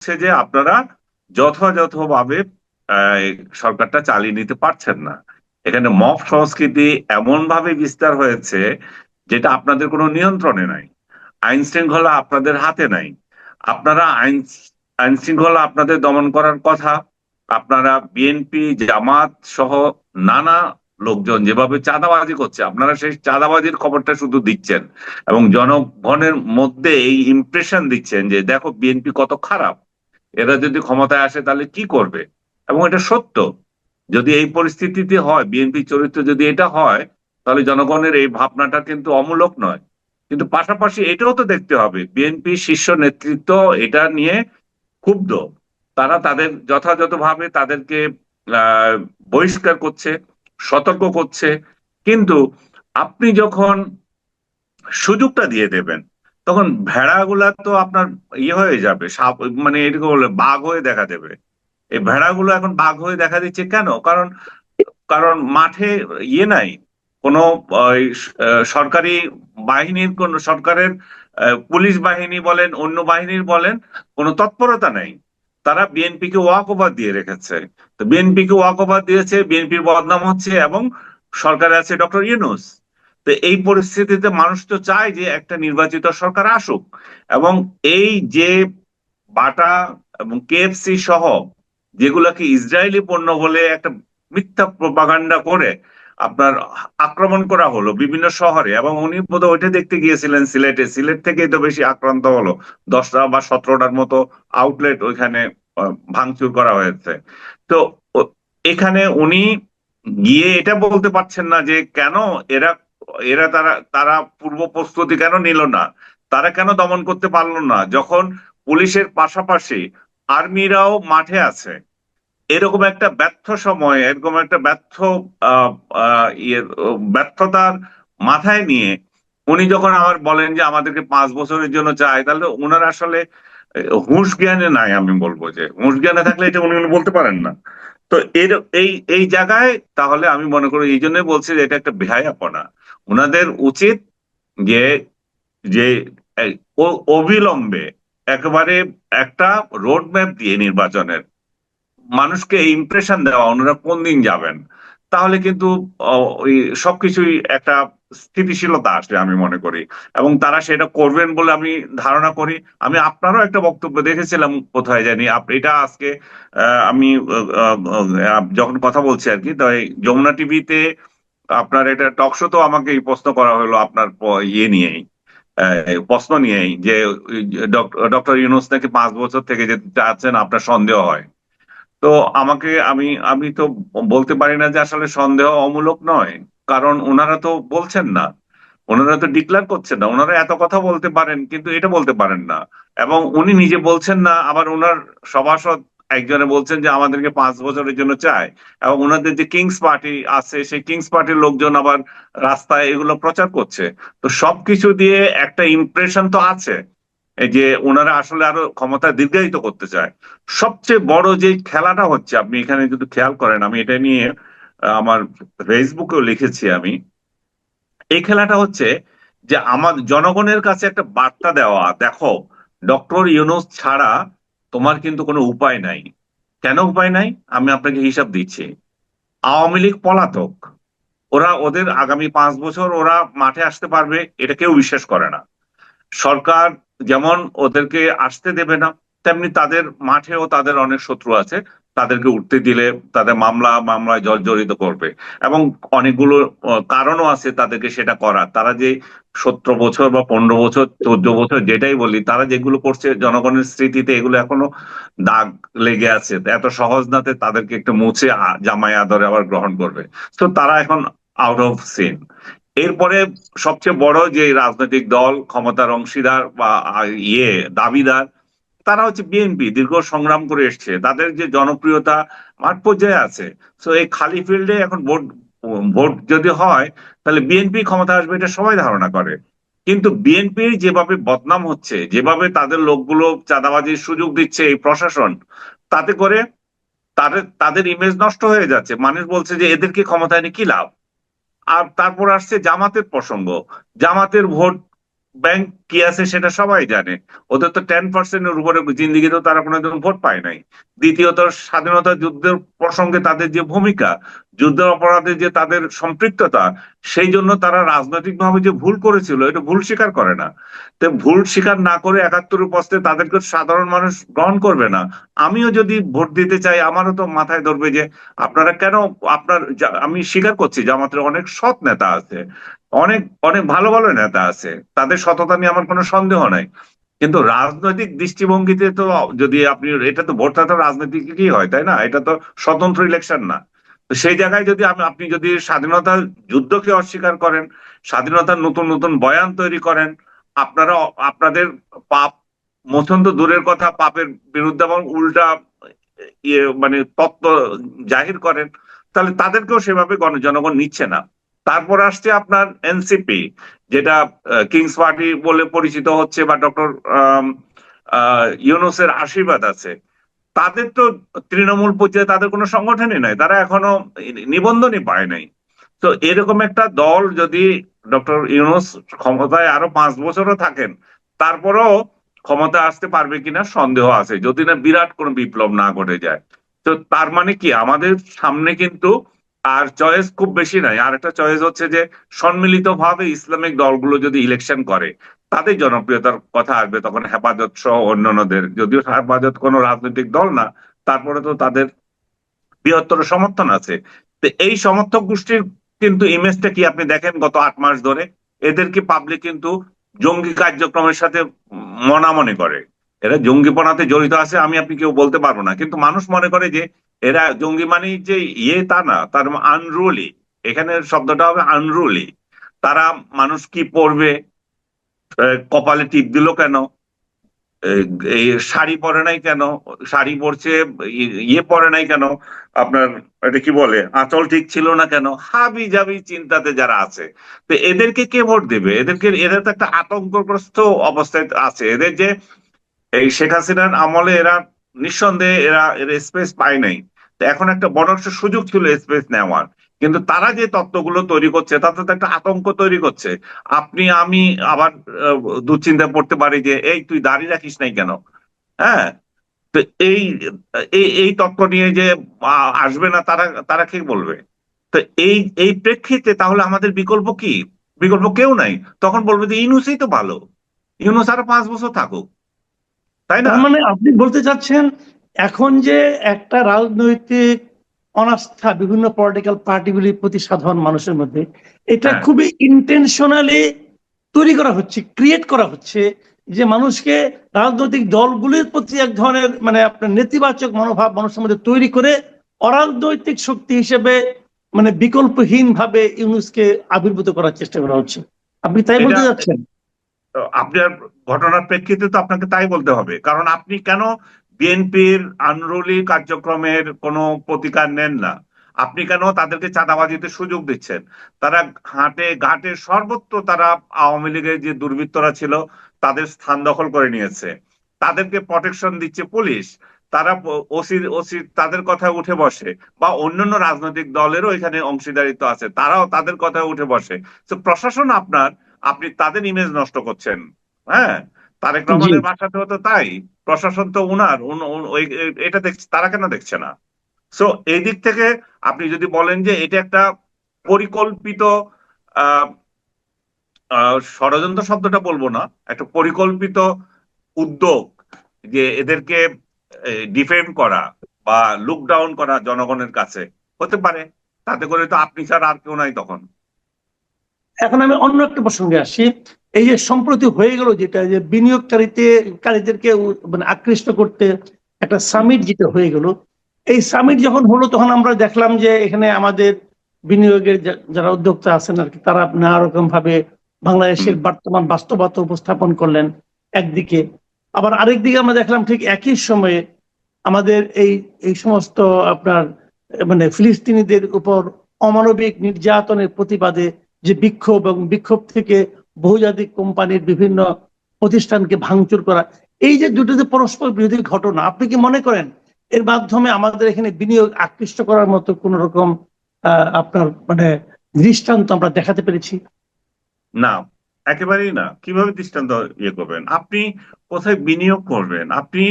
হচ্ছে যে আপনারা যথাযথভাবে সরকারটা চালিয়ে নিতে পারছেন না। এখানে মব সংস্কৃতি এমন ভাবে বিস্তার হয়েছে যেটা আপনাদের কোনো নিয়ন্ত্রণে নাই। আইন শৃঙ্খলা আপনাদের হাতে নাই। আপনারা আইন আইন শৃঙ্খলা আপনাদের দমন করার কথা, আপনারা বিএনপি, জামাত সহ নানা লোকজন যেভাবে চাঁদাবাজি করছে, আপনারা সেই চাঁদাবাজির খবরটা শুধু দিচ্ছেন এবং জনগণের মধ্যে এই ইমপ্রেশন দিচ্ছেন যে, দেখো, বিএনপি কত খারাপ। এরা যদি ক্ষমতায় আসে তাহলে কি করবে? এবং এটা সত্য। যদি এই পরিস্থিতিতে হয় বিএনপি চরিত্র যদি এটা হয়, তাহলে জনগণের এই ভাবনাটা কিন্তু অমূলক নয়। কিন্তু পাশাপাশি এটাও তো দেখতে হবে বিএনপি শীর্ষ নেতৃত্ব এটা নিয়ে ক্ষুব্ধ। তারা তাদের যথাযথভাবে তাদেরকে বহিষ্কার করছে, সতর্ক করছে। কিন্তু আপনি যখন সুযোগটা দিয়ে দেবেন তখন ভেড়াগুলা তো আপনার ইয়ে হয়ে যাবে, সাপ মানে এটাকে বলে বাঘ হয়ে দেখা দেবে। এই ভেড়াগুলো এখন বাঘ হয়ে দেখা দিচ্ছে কেন? কারণ কারণ মাঠে ইয়ে নাই। কোনো সরকারি বাহিনীর, কোন সরকারের পুলিশ বাহিনী বলেন, অন্য বাহিনীর বলেন, কোনো তৎপরতা নেই। তারা বিএনপি কে ওয়াক ওভার দিয়ে রেখেছে। তো বিএনপি কে ওয়াক ওভার দিয়েছে, বিএনপির বদনাম হচ্ছে এবং সরকারে আছে ডক্টর ইউনুস। তো এই পরিস্থিতিতে মানুষ তো চায় যে একটা নির্বাচিত সরকার আসুক। এবং এই যে বাটা এবং কেএফসি সহ যেগুলোকে ইসরায়েলি পণ্য বলে একটা মিথ্যা প্রপাগান্ডা করে আপনার আক্রমণ করা হলো বিভিন্ন শহরে এবং উনি বোধহয় ওইটা দেখতে গিয়েছিলেন সিলেটে। সিলেট থেকেই তো বেশি আক্রান্ত হলো। দশটা বা সতেরোটার মতো আউটলেট ওইখানে ভাঙচুর করা হয়েছে। তো এখানে উনি গিয়ে এটা বলতে পারছেন না যে কেন এরা এরা তারা তারা পূর্ব প্রস্তুতি কেন নিল না? তারা কেন দমন করতে পারল না? যখন পুলিশের পাশাপাশি আর্মিরাও মাঠে আছে। এরকম একটা ব্যর্থ সময়, এরকম একটা ব্যর্থ ইয়ে ব্যর্থতার মাথায় নিয়ে উনি যখন আমার বলেন যে আমাদেরকে পাঁচ বছরের জন্য চাই, তাহলে ওনার আসলে হুঁশ জ্ঞানে নাই আমি বলব যে। হুঁশ জ্ঞানে থাকলে এটা উনি উনি বলতে পারেন না। তো এর, এই এই জায়গায় তাহলে আমি মনে করি, এই জন্যই বলছি যে এটা একটা বেহায়াপনা। ওনাদের উচিত যে যে অবিলম্বে একেবারে একটা রোড ম্যাপ দিয়ে নির্বাচনের মানুষকে ইমপ্রেশন দেওয়া, ওনারা কোন দিন যাবেন? তাহলে কিন্তু ওই সবকিছুই একটা স্থিতিশীলতা আসবে আমি মনে করি। এবং তারা সেটা করবেন বলে আমি ধারণা করি। আমি আপনারও একটা বক্তব্য দেখেছিলাম কোথায় জানি। এটা আজকে আমি যখন কথা বলছি আর কি তাই যমুনা টিভিতে আপনার এটা টক শো তো আমাকে প্রশ্ন করা হলো আপনার ইয়ে নিয়েই প্রশ্ন নিয়েই যে ডক্টর ইউনুস নাকি পাঁচ বছর থেকে যেতে চাচ্ছেন আপনার সন্দেহ হয়। তো আমাকে আমি আমি তো বলতে পারি না যে আসলে সন্দেহ অমূলক নয়, কারণ ওনারা তো বলছেন না, ওনারা তো ডিক্লেয়ার করছেন না, ওনারা এত কথা বলতে পারেন, কিন্তু এটা বলতে পারেন না। এবং উনি নিজে বলছেন না, আবার ওনার সভাসদ একজনে বলছেন যে আমাদেরকে পাঁচ বছরের জন্য চায় এবং ওনাদের যে কিংস পার্টি আছে, সেই কিংস পার্টির লোকজন আবার রাস্তায় এগুলো প্রচার করছে। তো সবকিছু দিয়ে একটা ইমপ্রেশন তো আছে যে ওনারা আসলে আরও ক্ষমতা দীর্ঘায়িত করতে চায়। সবচেয়ে বড় যে খেলাটা হচ্ছে, আপনি এখানে যদি খেয়াল করেন, আমি এটা নিয়ে আমার ফেসবুকেও লিখেছি আমি। এই খেলাটা হচ্ছে যে আমার জনগণের কাছে একটা বার্তা দেওয়া, দেখো, ডক্টর ইউনুস ছাড়া তোমার কিন্তু কোনো উপায় নাই। কেন উপায় নাই? আমি আপনাকে হিসাব দিচ্ছি। আওয়ামী লীগ পলাতক। ওরা ওদের আগামী পাঁচ বছর ওরা মাঠে আসতে পারবে, এটা কেউ বিশ্বাস করে না। সরকার যেমন ওদেরকে আসতে দেবে না, তেমনি তাদের মাঠেও তাদের অনেক শত্রু আছে। তাদেরকে উঠতে দিলে তাদের মামলা মামলায় জর্জরিত করবে। এবং অনেকগুলো কারণও আছে তাদেরকে সেটা করার। তারা যে সতেরো বছর বা পনেরো বছর, চোদ্দ বছর যেটাই বলি, তারা যেগুলো করছে, জনগণের স্মৃতিতে এগুলো এখনও দাগ লেগে আছে। এত সহজ নাতে তাদেরকে একটু মুছে জামাই আদরে আবার গ্রহণ করবে। তো তারা এখন আউট অফ সিন এরপরে সবচেয়ে বড় যে রাজনৈতিক দল, ক্ষমতার অংশীদার বা ইয়ে দাবিদার তারা হচ্ছে বিএনপি, দীর্ঘ সংগ্রাম করে এসছে। তাদের যে জনপ্রিয়তা মাঠ পর্যায়ে আছে। তো এই খালি ফিল্ডে এখন ভোট ভোট যদি হয়, তাহলে বিএনপি ক্ষমতা আসবে, এটা সবাই ধারণা করে। কিন্তু বিএনপির যেভাবে বদনাম হচ্ছে, যেভাবে তাদের লোকগুলো চাঁদাবাজির সুযোগ দিচ্ছে এই প্রশাসন, তাতে করে তাদের তাদের ইমেজ নষ্ট হয়ে যাচ্ছে। মানুষ বলছে যে, এদেরকে ক্ষমতায় এনে কি লাভ? আর তারপর আসছে জামাতের প্রসঙ্গ। জামাতের ভোট ব্যাংক কি আছে সেটা সবাই জানে। ওদের তো টেন পার্সেন্টের উপরে জিন্দিগিতেও তারা কোনোদিন ভোট পায় নাই। দ্বিতীয়ত, স্বাধীনতা যুদ্ধের প্রসঙ্গে তাদের যে ভূমিকা যুদ্ধ অপরাধে যে তাদের সম্পৃক্ততা, সেই জন্য তারা রাজনৈতিকভাবে যে ভুল করেছিল, এটা ভুল স্বীকার করে না। তো ভুল স্বীকার না করে একাত্তর উপস্থে তাদেরকে সাধারণ মানুষ গ্রহণ করবে না। আমিও যদি ভোট দিতে চাই, আমারও তো মাথায় ধরবে যে, আপনারা কেন আপনার আমি স্বীকার করছি যে আমাদের অনেক সৎ নেতা আছে। অনেক অনেক ভালো ভালো নেতা আছে। তাদের সততা নিয়ে আমার কোনো সন্দেহ নাই। কিন্তু রাজনৈতিক দৃষ্টিভঙ্গিতে তো যদি আপনি, এটা তো ভোটটা তো রাজনৈতিক কি হয়, তাই না? এটা তো স্বতন্ত্র ইলেকশন না। তো সেই জায়গায় যদি আপনি যদি স্বাধীনতার যুদ্ধকে অস্বীকার করেন, স্বাধীনতার নতুন নতুন বয়ান তৈরি করেন, আপনারা, আপনাদের পাপ মোচন দূরের কথা, পাপের বিরুদ্ধে এবং উল্টা ইয়ে মানে তত্ত্ব জাহির করেন, তাহলে তাদেরকেও সেভাবে গণ জনগণ নিচ্ছে না। তারপর আসছে আপনার এনসিপি যেটা কিংস পার্টি বলে পরিচিত হচ্ছে বা ডক্টর ইউনুসের আশীর্বাদ আছে। তাদের তো তৃণমূল পর্যায়ে তাদের কোনো সংগঠনই নাই, তারা এখনও নিবন্ধনই পায় নাই। তো এরকম একটা দল যদি ডক্টর ইউনুস ক্ষমতায় আরও পাঁচ বছরও থাকেন, তারপরেও ক্ষমতা আসতে পারবে কিনা সন্দেহ আছে, যদি না বিরাট কোনো বিপ্লব না ঘটে যায়। তো তার মানে কি, আমাদের সামনে কিন্তু আর চয়েস খুব বেশি নাই। আর একটা চয়েস হচ্ছে যে সম্মিলিত ভাবে ইসলামিক দলগুলো যদি ইলেকশন করে তাদের জনপ্রিয়তার কথা আসবে। তখন হেফাজত সহ অন্যান্যদের। যদিও হেফাজত কোনো রাজনৈতিক দল না, তারপরে তো তাদের বৃহত্তর সমর্থন আছে। তো এই সমর্থক গোষ্ঠীর কিন্তু ইমেজটা কি আপনি দেখেন গত আট মাস ধরে? এদেরকে পাবলিক কিন্তু জঙ্গি কার্যক্রমের সাথে মনা মনে করে? এরা জঙ্গিপনাতে জড়িত আছে, আমি আপনি কেউ বলতে পারব না। কিন্তু মানুষ মনে করে যে এরা জঙ্গি মানে যে ইয়ে তা না তার আনরুলি এখানে শব্দটা হবে আনরুলি তারা মানুষ কি আহ, কপালে টিপ দিল কেন? এই শাড়ি পরে নাই কেন? শাড়ি পরছে ইয়ে পরে নাই কেন? আপনার এটা কি বলে? আঁচল ঠিক ছিল না কেন? হাবি জাবি চিন্তাতে যারা আছে। তো এদেরকে কে ভোট দেবে? এদেরকে এদের তো একটা আতঙ্কগ্রস্ত অবস্থায় আছে। এদের যে এই শেখ হাসিনার আমলে এরা নিঃসন্দেহে এরা এর স্পেস পায় নাই। এখন একটা বড় একটা সুযোগ ছিল স্পেস নেওয়ার। কিন্তু তারা যে তত্ত্বগুলো তৈরি করছে, তাতে তো একটা আতঙ্ক তৈরি করছে। আপনি, আমি আবার দুশ্চিন্তায় পড়তে পারি যে, এই, তুই দাঁড়িয়ে রাখিস নাই কেন? হ্যাঁ? তো এই এই তত্ত্ব নিয়ে যে আসবে না, তারা তারা কে বলবে? তো এই এই প্রেক্ষিতে তাহলে আমাদের বিকল্প কি? বিকল্প কেউ নাই। তখন বলবে যে, ইউনুসই তো ভালো। ইউনুস আরও পাঁচ বছর থাকুক। তাই না? মানে আপনি বলতে চাচ্ছেন এখন যে একটা রাজনৈতিক অনাস্থা বিভিন্ন পলিটিক্যাল পার্টিগুলির প্রতি সাধারণ মানুষের মধ্যে এটা হ্যাঁ। খুবই ইন্টেনশনালি তৈরি করা হচ্ছে ক্রিয়েট করা হচ্ছে যে মানুষকে রাজনৈতিক দলগুলির প্রতি এক ধরনের মানে আপনার নেতিবাচক মনোভাব মানুষের মধ্যে তৈরি করে অরাজনৈতিক শক্তি হিসেবে মানে বিকল্পহীন ভাবে ইউনুসকে আবির্ভূত করার চেষ্টা করা হচ্ছে। আপনি তাই বলতে যাচ্ছেন? তো আপনার ঘটনার প্রেক্ষিতে তো আপনাকে তাই বলতে হবে। কারণ আপনি কেন বিএনপির আনরুলি কার্যক্রমের কোনো প্রতিকার নেন না। আপনি কেন তাদেরকে চাঁদাবাজিতে সুযোগ দিচ্ছেন? তারা ঘাটে ঘাটে সর্বত্র তারা আওয়ামী লীগের যে দুর্বৃত্তরা ছিল তাদের স্থান দখল করে নিয়েছে। তাদেরকে প্রটেকশন দিচ্ছে পুলিশ। তারা ওসি ওসি তাদের কথা উঠে বসে বা অন্যান্য রাজনৈতিক দলেরও এখানে অংশীদারিত্ব আছে তারাও তাদের কথা উঠে বসে। তো প্রশাসন আপনার আপনি তাদের ইমেজ নষ্ট করছেন। হ্যাঁ তারেক রহমানের বাসাতেও তো তাই। প্রশাসন তো উনার এটা দেখছে, তারা কেন দেখছে না? সো এই দিক থেকে আপনি যদি বলেন যে এটা একটা পরিকল্পিত ষড়যন্ত্র শব্দটা বলব না, একটা পরিকল্পিত উদ্যোগ যে এদেরকে ডিফেন্ড করা বা লুক ডাউন করা জনগণের কাছে, হতে পারে। তাতে করে তো আপনি ছাড়া আর কেউ নাই তখন। এখন আমি অন্য একটা প্রসঙ্গে আসি। এই যে সম্প্রতি হয়ে গেল যেটা, যে বিনিয়োগকারীতে, কারীদেরকে মানে আকৃষ্ট করতে একটা সামিট যেটা হয়ে গেল, এই সামিট যখন হলো তখন আমরা দেখলাম যে এখানে আমাদের বিনিয়োগের যারা উদ্যোক্তা আছেন আর কি, তারা নানা রকম ভাবে বাংলাদেশের বর্তমান বাস্তবতা উপস্থাপন করলেন একদিকে। আবার আরেকদিকে আমরা দেখলাম ঠিক একই সময়ে আমাদের এই এই সমস্ত আপনার মানে ফিলিস্তিনিদের উপর অমানবিক নির্যাতনের প্রতিবাদে যে বিক্ষোভ এবং বিক্ষোভ থেকে বহুজাতিক কোম্পানির বিভিন্ন প্রতিষ্ঠানকে ভাঙচুর করা, এই যে দুটো যে পরস্পর বিরোধী ঘটনা, আপনি কি মনে করেন এর মাধ্যমে আমাদের এখানে বিনিয়োগ আকৃষ্ট করার মতো কোন রকম আপনার মানে দৃষ্টান্ত আমরা দেখাতে পেরেছি? না, একেবারেই না। কীভাবে দৃষ্টান্ত ইয়ে করবেন? আপনি কোথায় বিনিয়োগ করবেন? আপনি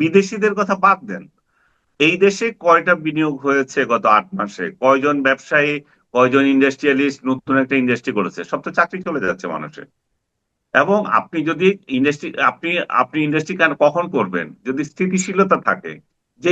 বিদেশিদের কথা বাদ দেন। এই দেশে কয়টা বিনিয়োগ হয়েছে গত আট মাসে? কয়জন ব্যবসায়ী কয়জন ইন্ডাস্ট্রিয়ালিস্ট নতুন একটা ইন্ডাস্ট্রি করেছে? সব তো চাকরি চলে যাচ্ছে মানুষের। এবং আপনি যদি ইন্ডাস্ট্রি আপনি আপনি ইন্ডাস্ট্রি কখন করবেন? যদি স্থিতিশীলতা থাকে, যে